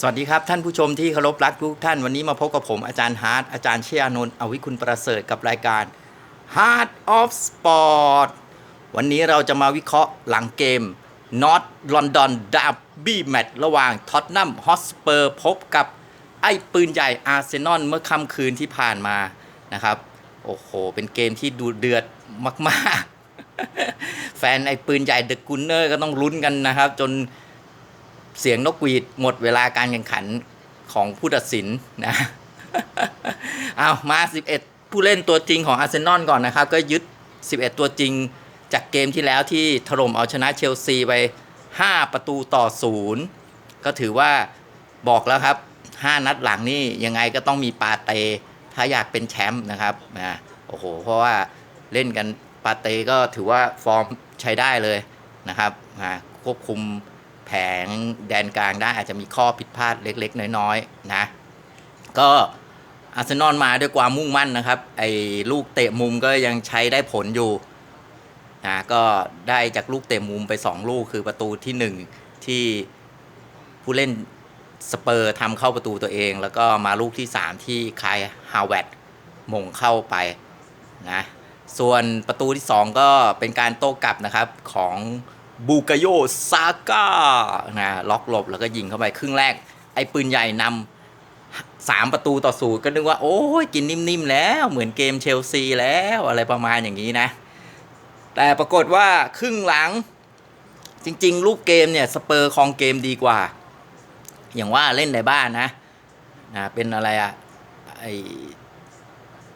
สวัสดีครับ ท่านผู้ชมที่เคารพรักทุกท่านวันนี้มาพบกับผมอาจารย์ฮาร์ดอาจารย์เชียนนท์อวิคุณประเสริฐกับรายการ Heart of Sport วันนี้เราจะมาวิเคราะห์หลังเกม North London Derby Match ระหว่างท็อตนัมฮอสเปอร์พบกับไอ้ปืนใหญ่อาร์เซนอลเมื่อค่ำคืนที่ผ่านมานะครับ โอ้โห เป็นเกมที่ดูเดือดมาก ๆ แฟนไอ้ปืนใหญ่เดอะกุนเนอร์ก็ต้องลุ้นกันนะครับ จน เสียงนกหวีดหมดเวลาการแข่งขันของผู้ตัดสินนะ เอามา 11 ผู้เล่นตัวจริงของอาร์เซนอลก่อนนะครับ ก็ยึด 11 ตัวจริงจากเกมที่แล้วที่ถล่มเอาชนะเชลซีไป 5 ประตูต่อ 0 ก็ถือว่าบอกแล้วครับ 5 นัดหลังนี่ยังไงก็ต้องมีปาเต ถ้าอยากเป็นแชมป์นะครับนะโอ้โห เพราะว่าเล่นกันปาเตก็ถือว่าฟอร์มใช้ได้เลยนะครับนะควบคุม แผงแดนกลางได้อาจจะมีข้อผิดพลาดเล็ก ๆ น้อยๆนะ ก็อาร์เซนอลมาด้วยความมุ่งมั่นนะครับ ไอ้ลูกเตะมุมก็ยังใช้ได้ผลอยู่นะก็ได้จากลูกเตะมุมไป 2 ลูกคือประตูที่ 1 ที่ผู้เล่นสเปอร์ทำเข้าประตูตัวเอง แล้วก็มาลูกที่ 3 ที่คายฮาวเวตมงเข้าไปนะส่วนประตูที่ 2 ก็เป็นการโต้กลับนะครับของ บูกาโยซาก้านะล็อกหลบแล้วก็ยิงเข้าไปครึ่งแรก ไอ้ปืนใหญ่นำสามประตูต่อศูนย์ก็นึกว่า โอ้ยกินนิ่มๆแล้ว เหมือนเกมเชลซีแล้วอะไรประมาณอย่างนี้นะ แต่ปรากฏว่าครึ่งหลังจริง ๆ รูปเกมเนี่ยสเปอร์ครองเกมดีกว่า อย่างว่าเล่นในบ้านนะนะเป็นอะไรอะไอ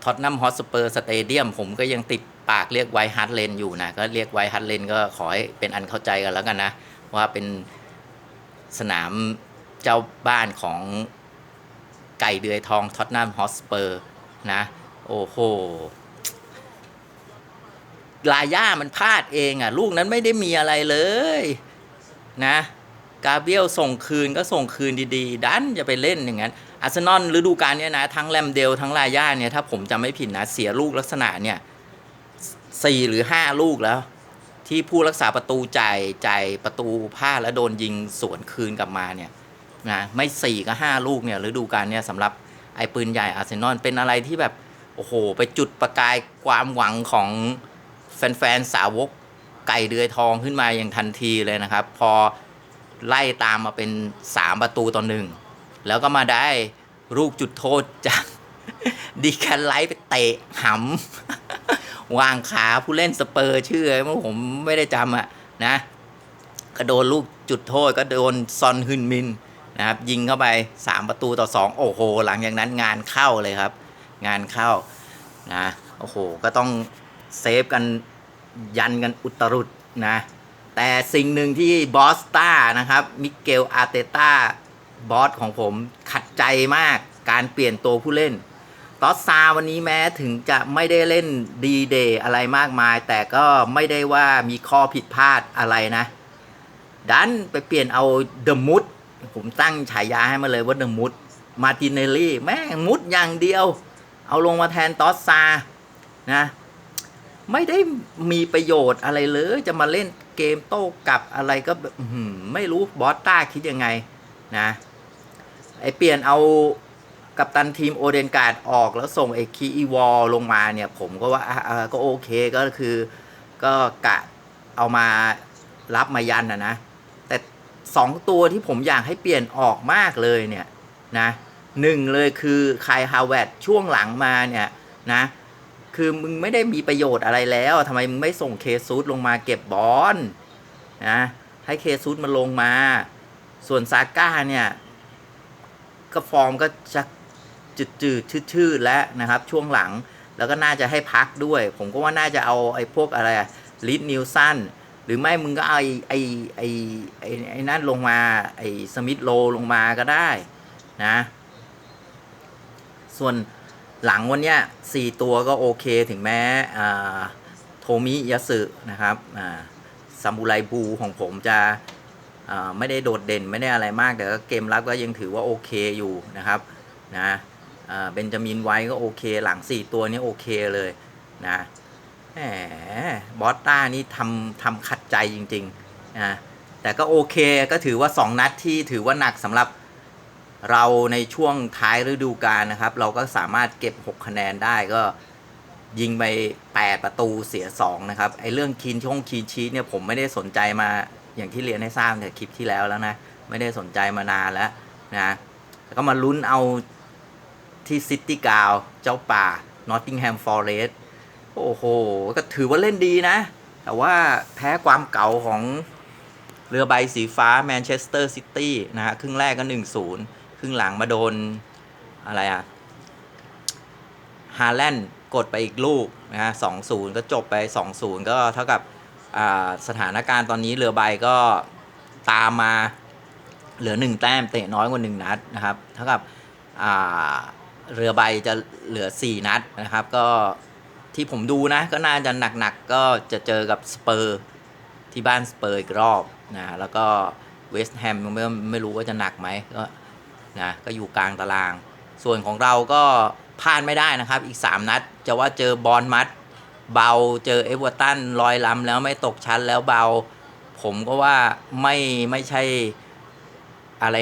ท็อตนัมฮอตสเปอร์สเตเดียมผมก็ยังติด ปากเรียกไวท์ฮัตเลนอยู่นะก็เรียกไวท์ฮัตเลนก็ขอให้เป็นอันเข้าใจกันแล้วกันนะ ว่าเป็นสนามเจ้าบ้านของไก่เดือยทองท็อตนัมฮอสเปอร์นะ โอ้โหลาย่ามันพลาดเองอะ ลูกนั้นไม่ได้มีอะไรเลยนะกาเบียลส่งคืนก็ส่งคืนดีๆ ดันจะไปเล่นอย่างนั้นอาร์เซนอลฤดูกาลเนี้ยนะ ทั้งแรมเดลทั้งลาย่าเนี่ย ถ้าผมจำไม่ผิดนะ เสียลูกลักษณะเนี่ย สี่หรือห้าลูกแล้ว ที่ผู้รักษาประตูจ่ายจ่ายประตูพลาดแล้วโดนยิงสวนคืนกลับมาเนี่ยนะไม่สี่ก็ห้าลูกเนี่ยฤดูกาลเนี่ยสำหรับไอ้ปืนใหญ่อาร์เซนอลเป็นอะไรที่แบบโอ้โห ไปจุดประกายความหวังของแฟนๆสาวกไก่เดือยทองขึ้นมาอย่างทันทีเลยนะครับ พอไล่ตามมาเป็น 3 ประตูต่อหนึ่งแล้วก็มาได้ลูกจุดโทษจากดีแคนไลท์ไปเตะหำ วางขาผู้เล่นสเปอร์ชื่ออะไรไม่รู้ผมไม่ได้จำอะนะก็โดนลูกจุดโทษก็โดนซอนฮึนมินนะครับยิงเข้าไป 3 ประตูต่อ 2 โอ้โห หลังจากนั้นงานเข้าเลยครับ งานเข้านะโอ้โห ก็ต้องเซฟกันยันกันอุตรุดนะ แต่สิ่งหนึ่งที่บอสต้านะครับ มิเกลอาร์เตตาบอสของผมขัดใจมากการเปลี่ยนตัวผู้เล่น ตอสซาวันนี้แม้ถึงจะไม่ได้เล่นดีเดย์อะไรมากมาย แต่ก็ไม่ได้ว่ามีข้อผิดพลาดอะไรนะ ดันไปเปลี่ยนเอาเดอะมุดผมตั้งฉายาให้มาเลยว่าเดอะมุดมาตินเนลลี่แม่งมุดอย่างเดียว เอาลงมาแทนตอสซานะ ไม่ได้มีประโยชน์อะไรเลยจะมาเล่นเกมโต้กลับอะไรก็ไม่รู้บอสต้าคิดยังไงนะไอเปลี่ยนเอา กัปตันทีมโอเดนการ์ดออกแล้วส่งไอคีอีวอลลงมาเนี่ย ผมก็ว่าอะอะก็โอเคก็คือ ก็กะเอามารับมายันนะนะ แต่สองตัวที่ผมอยากให้เปลี่ยนออกมากเลยเนี่ยนะหนึ่งเลยคือคายฮาวเวตช่วงหลังมาเนี่ยนะคือมึงไม่ได้มีประโยชน์อะไรแล้วทำไมมึงไม่ส่งเคซูดลงมาเก็บบอลนะให้เคซูดมาลงมา ส่วนซาก้าเนี่ยก็ฟอร์มก็จะ จืดจืดชืดๆแล้วนะครับ ช่วงหลังแล้วก็น่าจะให้พักด้วย ผมก็ว่าน่าจะเอาไอ้พวกอะไรลิทนิวสันหรือไม่มึงก็เอาไอ้ไอ้ไอ้ไอ้ไอ้นั่นลงมาไอ้สมิธโลลงมาก็ได้นะ ส่วนหลังวันเนี้ยสี่ตัวก็โอเคถึงแม้อ่าโทมิยาสึนะครับอ่าซามูไรบูของผมจะอ่าไม่ได้โดดเด่นไม่ได้อะไรมากแต่ก็เกมรับก็ยังถือว่าโอเคอยู่นะครับนะ เบนจามินไว้ก็โอเค หลัง 4 ตัวนี้โอเคเลยนะแหมบอสต้านี่ทำทำขัดใจจริงๆนะแต่ก็โอเคก็ถือว่า 2 นัดที่ถือว่าหนักสำหรับเราในช่วงท้ายฤดูกาลนะครับ เราก็สามารถเก็บ 6 คะแนนได้ก็ยิงไป 8 ประตูเสีย 2 นะครับ ไอ้เรื่องคีนช่องคีนชีตเนี่ยผมไม่ได้สนใจมาอย่างที่เรียนให้ทราบในคลิปที่แล้วแล้วนะ ไม่ได้สนใจมานานแล้วนะแล้วก็มาลุ้นเอา ที่ซิตี้กาวเจ้าป่านอตติงแฮมฟอร์เรสโอ้โห ก็ถือว่าเล่นดีนะ แต่ว่าแพ้ความเก่าของเรือใบสีฟ้าแมนเชสเตอร์ซิตี้นะฮะ ครึ่งแรกก็ 1-0 ครึ่งหลังมาโดนอะไรอะฮาแลนด์กดไปอีกลูกนะฮะ2-0ก็จบไป 2-0 ก็เท่ากับสถานการณ์ตอนนี้เรือใบก็ตามมาเหลือ 1 แต้มเตะน้อยกว่า 1 นัดนะครับ เท่ากับอ่า เรือใบจะเหลือ 4 นัดนะครับ ก็ที่ผมดูนะ ก็น่าจะหนักๆก็จะเจอกับสเปอร์ที่บ้านสเปอร์อีกรอบนะแล้วก็เวสต์แฮมไม่ไม่รู้ว่าจะหนักไหมก็นะก็อยู่กลางตาราง ส่วนของเราก็พลาดไม่ได้นะครับ อีก 3 นัด จะว่าเจอบอลมัด เบาเจอเอเวอร์ตันลอยลำแล้วไม่ตกชั้นแล้วเบา ผมก็ว่าไม่ไม่ใช่อะไร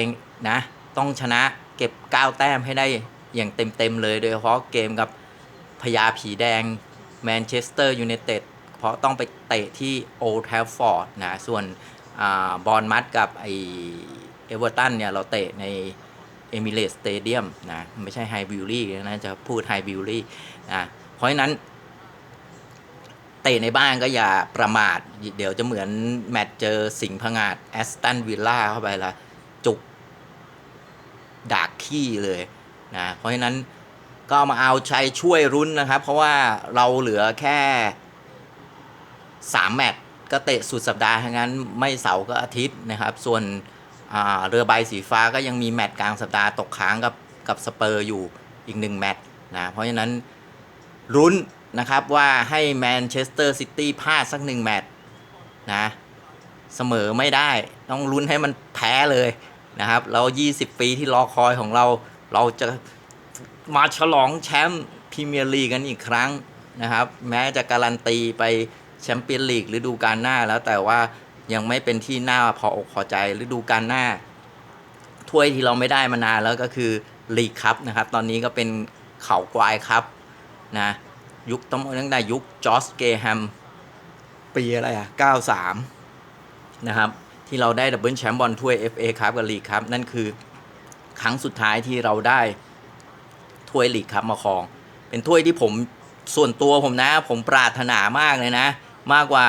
นะ ต้องชนะเก็บ 9 แต้มให้ได้ อย่างเต็มๆเลยโดยเฉพาะเกมกับพญาผีแดงแมนเชสเตอร์ยูไนเต็ดเพราะต้องไปเตะที่โอทฟฟอร์ดนะ ส่วนบอลมัดกับไอเอเวอร์ตันเนี่ย เราเตะในเอมิเรตสเตเดียมนะ ไม่ใช่ไฮบิวลี่นะ จะพูดไฮบิวลี่นะเพราะฉะนั้น เตะในบ้านก็อย่าประมาท เดี๋ยวจะเหมือนแมตช์เจอสิงห์พงาดแอสตันวิลล่าเข้าไปละจุกดากขี้เลย นะเพราะฉะนั้นก็มาเอาชัยช่วยรุ้นนะครับ เพราะว่าเราเหลือแค่ 3 แมตช์ก็เตะสุดสัปดาห์ทั้งนั้นไม่เสาร์ก็อาทิตย์นะครับ ส่วนเรือใบสีฟ้าก็ยังมีแมตช์กลางสัปดาห์ตกค้างกับกับสเปอร์อยู่อีกหนึ่งแมตช์นะเพราะฉะนั้นรุ้นนะครับว่าให้แมนเชสเตอร์ซิตี้พลาดสักหนึ่งแมตช์นะเสมอไม่ได้ต้องลุ้นให้มันแพ้เลยนะครับเรา20 ปีที่รอคอยของเรา เราจะมาฉลองแชมป์พรีเมียร์ลีกกันอีกครั้งนะครับ แม้จะการันตีไปแชมเปี้ยนลีกฤดูกาลหน้าแล้วแต่ว่ายังไม่เป็นที่น่าพออกพอใจฤดูกาลหน้า ถ้วยที่เราไม่ได้มานานแล้วก็คือลีกคัพนะครับ ตอนนี้ก็เป็นเขากวายครับนะยุคต้องตั้งแต่ยุคจอร์จเกแฮมปีอะไรอะ 93 นะครับ ที่เราได้ดับเบิลแชมป์บอลถ้วย FA ครับกับลีกครับ นั่นคือ ครั้งสุดท้ายที่เราได้ถ้วยลีกครับมาครอง เป็นถ้วยที่ผมส่วนตัวผมนะ ผมปรารถนามากเลยนะ มากกว่า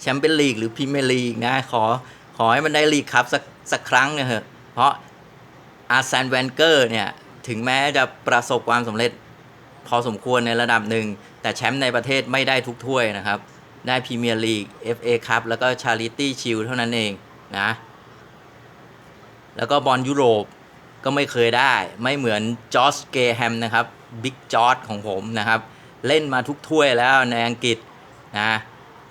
แชมเปี้ยนลีกหรือพรีเมียร์ลีกนะขอขอให้มันได้ลีกครับสักสักครั้งนะเถอะเพราะอาร์เซนแวนเกอร์เนี่ย ถึงแม้จะประสบความสำเร็จพอสมควรในระดับหนึ่ง แต่แชมป์ในประเทศไม่ได้ทุกถ้วยนะครับ ได้พรีเมียร์ลีก FA ครับแล้วก็ชาริตี้ชิลเท่านั้นเองนะ แล้วก็บอลยุโรป ก็ไม่เคยได้ไม่เหมือนจอร์จเกแฮมนะครับบิ๊กจอร์จของผมนะครับ เล่นมาทุกถ้วยแล้วในอังกฤษนะ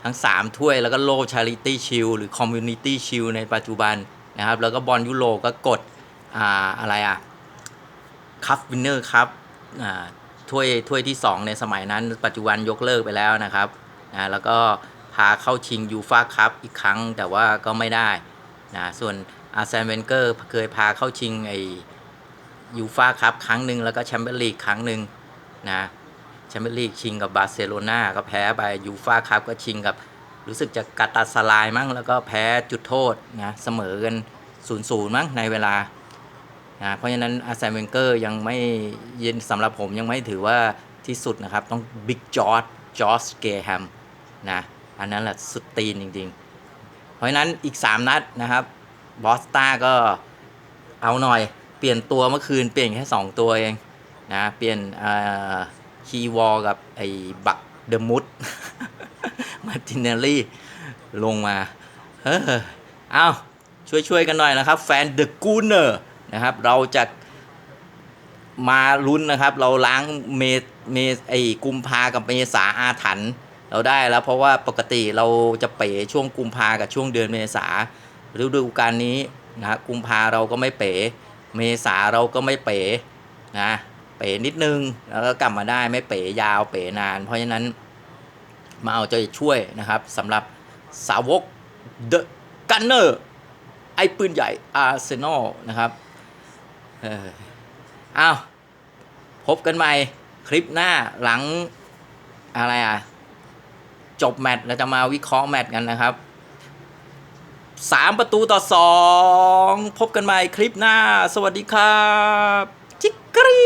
ทั้ง 3 ถ้วยแล้วก็โลชาริตี้ชิลหรือคอมมูนิตี้ชิลในปัจจุบันนะครับ แล้วก็บอลยุโรก็กดอ่าอะไรอะคัพวินเนอร์ครับอ่าถ้วยถ้วยที่ 2 ในสมัยนั้น ปัจจุบันยกเลิกไปแล้วนะครับนะแล้วก็พาเข้าชิงยูฟาคัพอีกครั้งแต่ว่าก็ไม่ได้นะส่วน อาร์เซนเวนเกอร์เคยพาเข้าชิงไอยูฟาคัพครั้งหนึ่งแล้วก็แชมเปี้ยนลีกครั้งหนึ่งนะแชมเปี้ยนลีกชิงกับบาร์เซโลนาก็แพ้ไปยูฟาคัพก็ชิงกับรู้สึกจะกาตาสลายมั้งแล้วก็แพ้จุดโทษนะเสมอกัน0ูนย์มั้งในเวลานะเพราะฉะนั้นอาร์เซนเวนเกอร์ยังไม่ยินสำหรับผมยังไม่ถือว่าที่สุดนะครับ ต้องบิ๊กจอร์จจอร์จเกแฮมนะอันนั้นแหละสุดตีนจริง ๆ เพราะฉะนั้นอีก 3 นัดนะครับ บอสตาก็เอาหน่อยเปลี่ยนตัวเมื่อคืนเปลี่ยนแค่ 2 ตัวเองนะเปลี่ยนคีวอลกับไอ้บักเดอะมุดมาตินเนลลี่ลงมาเออเอาช่วยช่วยๆกันหน่อยนะครับ แฟนเดอะกูเนอร์นะครับ เราจะมาลุ้นนะครับ เราล้างเมเมไอ้กุมภากับเมษาอาถรรพ์เราได้แล้วเพราะว่าปกติเราจะเป๋ช่วงกุมภากับช่วงเดือนเมษา ฤดูกาลนี้นะกุมภาเราก็ไม่เป๋ เมษาเราก็ไม่เป๋นะเป๋นิดนึงแล้วก็กลับมาได้ไม่เป๋ยาวเป๋นาน เพราะฉะนั้นมาเอาใจช่วยนะครับสำหรับสาวกเดอะกันเนอร์ไอ้ปืนใหญ่อาร์เซนอลนะครับเอออ้าวพบกันใหม่คลิปหน้าหลังอะไรอะ จบแมตช์เราจะมาวิเคราะห์แมตช์กันนะครับ สามประตูต่อสองพบกันใหม่คลิปหน้า สวัสดีครับ จิกกรี